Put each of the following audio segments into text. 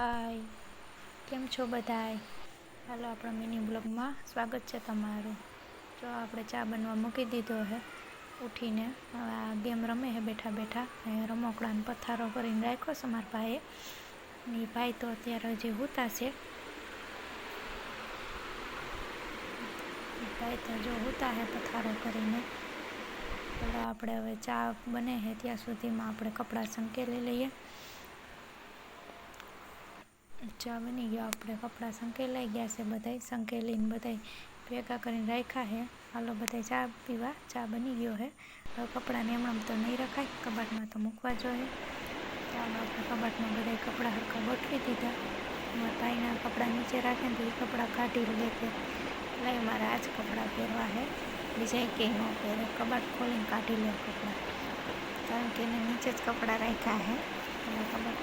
હાય. કેમ છો બધાય? હાલો, આપણા મિની બ્લોગમાં સ્વાગત છે તમારું. જો આપણે ચા બનવા મૂકી દીધો હે, ઉઠીને. હવે આ ગેમ રમે હે બેઠા બેઠા. રમકડાને પથારો કરીને રાખ્યો છે મારા ભાઈએ. ને ભાઈ તો અત્યારે હજી હુતા છે. ભાઈ તો જો હુતા હે પથારો કરીને ચાલો આપણે હવે ચા બને છે ત્યાં સુધીમાં આપણે કપડાં સંકેલી લઈએ. ચા બની ગયો. આપણે કપડાં સંકેલાઈ ગયા છે બધાય. સંકેલીને બધાય ભેગા કરીને રાખ્યા છે. હાલો બધાય ચા પીવા. ચા બની ગયો છે. હવે કપડાંને એમણામ તો નહીં રખાય. કબાટમાં તો મૂકવા જોઈએ ચાલો આપણે કબાટમાં બધાય કપડાં હરખા ગોઠવી દીધા. મારા ભાઈના કપડાં નીચે રાખે ને તો એ કપડાં કાઢી લે કે નહીં મારા આ જ કપડાં પહેરવા છે. બીજા કે ન પહેરે. કબાટ ખોલીને કાઢી લે કપડાં. કારણ કે એને નીચે જ કપડાં રાખ્યા છે. એટલે કબાટ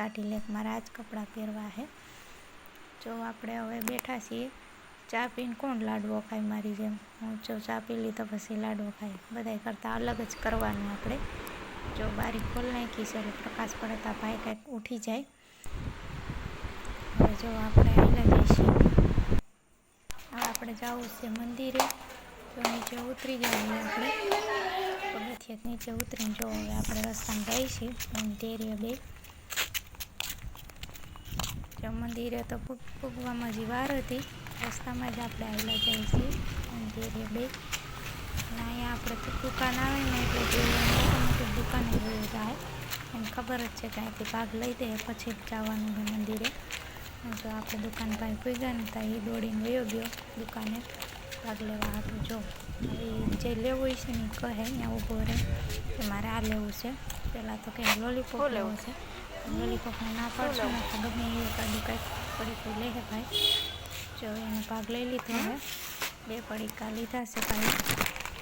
કાઢી લે મારા જ કપડાં પહેરવા છે જો આપણે હવે બેઠા છીએ, ચા પીને કોણ લાડવો ખાય મારી જેમ? હું જો ચા પી લીધો પછી લાડવો ખાય. બધાય કરતાં અલગ જ કરવાનું આપણે. જો બારી ખોલ નાખી છે પ્રકાશ પડે તો ભાઈ કાંઈક ઉઠી જાય. હવે જો આપણે આવીને જઈશું. આપણે જવું છે મંદિરે. તો નીચે ઉતરી જઈએ આપણે. પગથિયે નીચે ઉતરીને જો હવે આપણે રસ્તામાં જઈએ છીએ મંદિરે બે. જો મંદિરે તો ફૂગ પૂગવામાં હજી વાર હતી રસ્તામાં જ આપણે આવેલા જઈએ છીએ મંદિરે બે. અને અહીંયા આપણે તો દુકાન આવે ને એટલે જોઈએ મોટી દુકાને જોયું જાય. એમ ખબર જ છે કે અહીંથી ભાગ લઈ દે પછી જ જવાનું છે મંદિરે. જો આપણે દુકાન પાસે પૂગ્યા ને ત્યાં એ દોડીને વયો ગયો દુકાને. ભાગ લેવા હાટું જો. હવે જે લેવું હોય છે ને કહે અહીંયા ઊભો રહે. કે મારે આ લેવું છે. પહેલાં તો કંઈ લોલીપોપ લેવો છે. લોલીપોપને ના પાડશો ને તો ગમે એ કાઢી કંઈક પડીકું લે હે ભાઈ જો એને ભાગ લઈ લીધો હવે બે પડીકા લીધા છે ભાઈ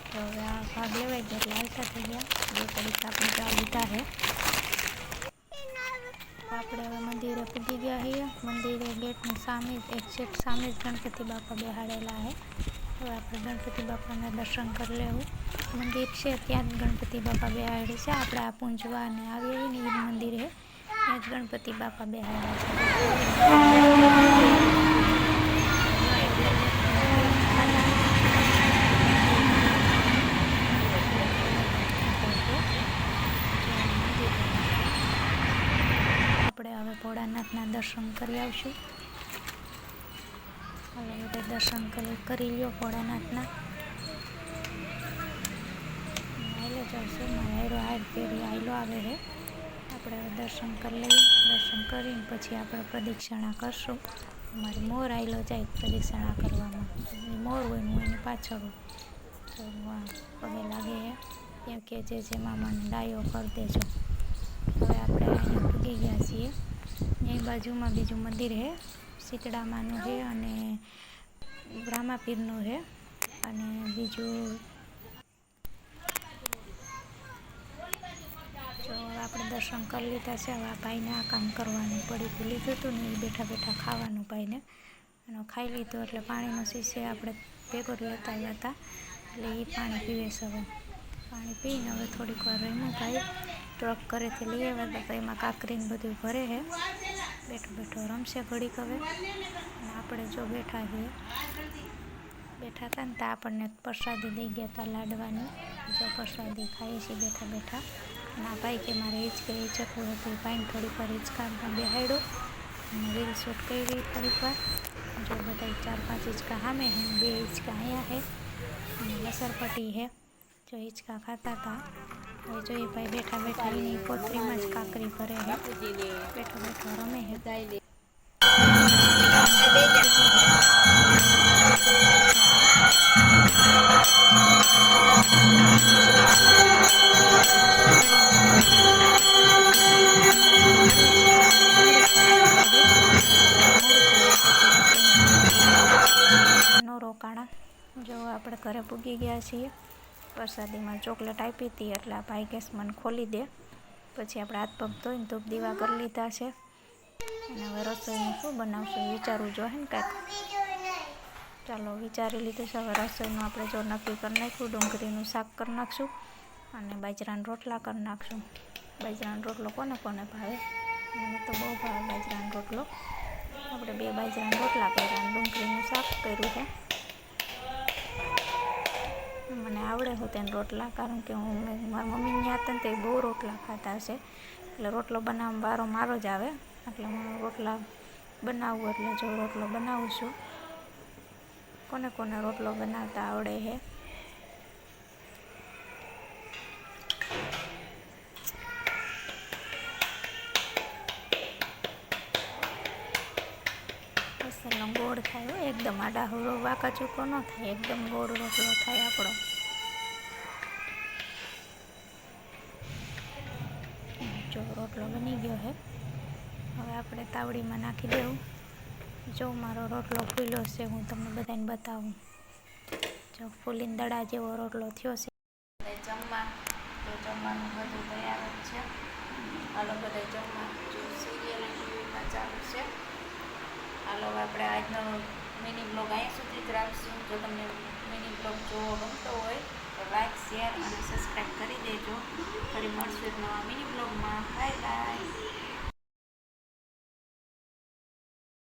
તો હવે આ ભાગ લેવાઈ ગયા એટલે હાલતા થઈ ગયા બે પડીકા આપણે ચા લીધા છે આપણે હવે મંદિરે પૂગી ગયા છીએ મંદિરે ગેટની સામે જ એક્ઝેક્ટ સામે જ ગણપતિ બાપા બેહાડેલા છે હવે આપણે ગણપતિ બાપાના દર્શન કરી લેવું મંદિર છે ત્યાં જ ગણપતિ બાપા બેહાડે છે આપણે આ પૂંજવા અને આવીએ ને એ જ મંદિર છે ત્યાં જ ગણપતિ બાપા છે. આપણે હવે ભોળાનાથના દર્શન કરી આવશું. હવે બધા દર્શન કરી કરી લ્યો ભોળાનાથના. જશે મારે હાથ ફેરી આયલો આવે છે આપણે દર્શન કરી લઈએ. દર્શન કરીને પછી આપણે પ્રદક્ષિણા કરશું. મારે મોર આવેલો જાય પ્રદક્ષિણા કરવામાં. મોર હોય હું એની પાછળ તો પગે લાગે છે. કે જે જે મામાને ડાયો કરી દેજો. હવે આપણે અહીંયા પૂગી ગયા છીએ. એ બાજુમાં બીજું મંદિર છે. શીતળામાનું છે અને બ્રહ્માપીરનું છે. અને બીજું જો હવે આપણે દર્શન કરી લીધા છે. હવે આ ભાઈને આ કામ કરવાનું પડી લીધું હતું ને એ બેઠા બેઠા ખાવાનું ભાઈને. અને ખાઈ લીધું એટલે પાણીનો શીશે આપણે ભેગો લેતા આવ્યા હતા. એટલે એ પાણી પીવે છે હવે. પાણી પીને હવે થોડીક વાર રહીને ભાઈ. ટ્રક ઘરેથી લઈ આવ્યા હતા તો એમાં કાકરીને બધું ભરે છે. બેઠો બેઠો રમશે ઘડીક હવે. અને આપણે જો બેઠા છીએ. બેઠા હતા ને તો આપણને પ્રસાદી દઈ ગયા હતા લાડવાની. જો પ્રસાદી ખાઈએ છીએ બેઠા બેઠા. અને આ ભાઈ કે મારે હિંચકે હિંચકવું હતું એ ભાઈને થોડીક વાર હિંચકામાં બેહાડ્યો અને રીલ શૂટ કરી થોડીક વાર. જો બધા ચાર પાંચ હિંચકા સામે છે બે હિંચકા અહીંયા છે અને લસરપટ્ટી છે જો હિંચકા ખાતા હતા હવે જોઈએ ભાઈ બેઠા બેઠા એની પોતરીમાં જ કાકરી ભરે છે બેઠો બેઠો રમે છે ઘરે પૂગી ગયા છીએ. પ્રસાદીમાં ચોકલેટ આપી હતી એટલે આ ભાઈ ગેસ મને ખોલી દે. પછી આપણે હાથ પગ ધોઈને ધૂપ દીવા કરી લીધા છે. અને હવે રસોઈનું શું બનાવશું વિચારવું જોઈએ ને કાંઈક. ચાલો વિચારી લીધું છે. હવે રસોઈનું આપણે જો નક્કી કરી નાખ્યું, ડુંગળીનું શાક કરી નાખશું અને બાજરાના રોટલા કરી નાખશું. બાજરાનો રોટલો કોને કોને ભાવે? મને તો બહુ ભાવે બાજરાનો રોટલો. આપણે બે બાજરાના રોટલા કર્યા ડુંગળીનું શાક કર્યું છે. આવડે હું તેને રોટલા, કારણ કે હું મારા મમ્મી ત્યાં હતા ને તે બહુ રોટલા ખાતા હશે. એટલે રોટલો બનાવવામાં વારો મારો જ આવે. એટલે હું રોટલા બનાવું, એટલે જો રોટલો બનાવું છું, કોને કોને રોટલો બનાવતા આવડે છે ગોળ થાય એકદમ આડા હુરો વાંકા ચૂકો ન થાય. એકદમ ગોળ રોટલો થાય આપણો. જો રોટલો બની ગયો છે હવે આપણે તાવડીમાં નાખી દેવું. જો મારો રોટલો ફૂલ્યો છે, હું તમને બધાને બતાવું. જો ફૂલીને દડા જેવો રોટલો થયો છે. જમવા. તો જમવાનું બધું તૈયાર જ છે. હાલો બધા જમવા. જો સિરિયલ ટીવીમાં ચાલુ છે. હાલો આપણે આજનો મિની બ્લોગ અહીંયા સુધી જ રાખશું. જો તમને મિની બ્લોગ જોવો ગમતો હોય તો લાઈક શેર અને સબસ્ક્રાઈબ કરી દેજો. ફરી મળશું એક નવા મિની બ્લોગમાં બાય બાય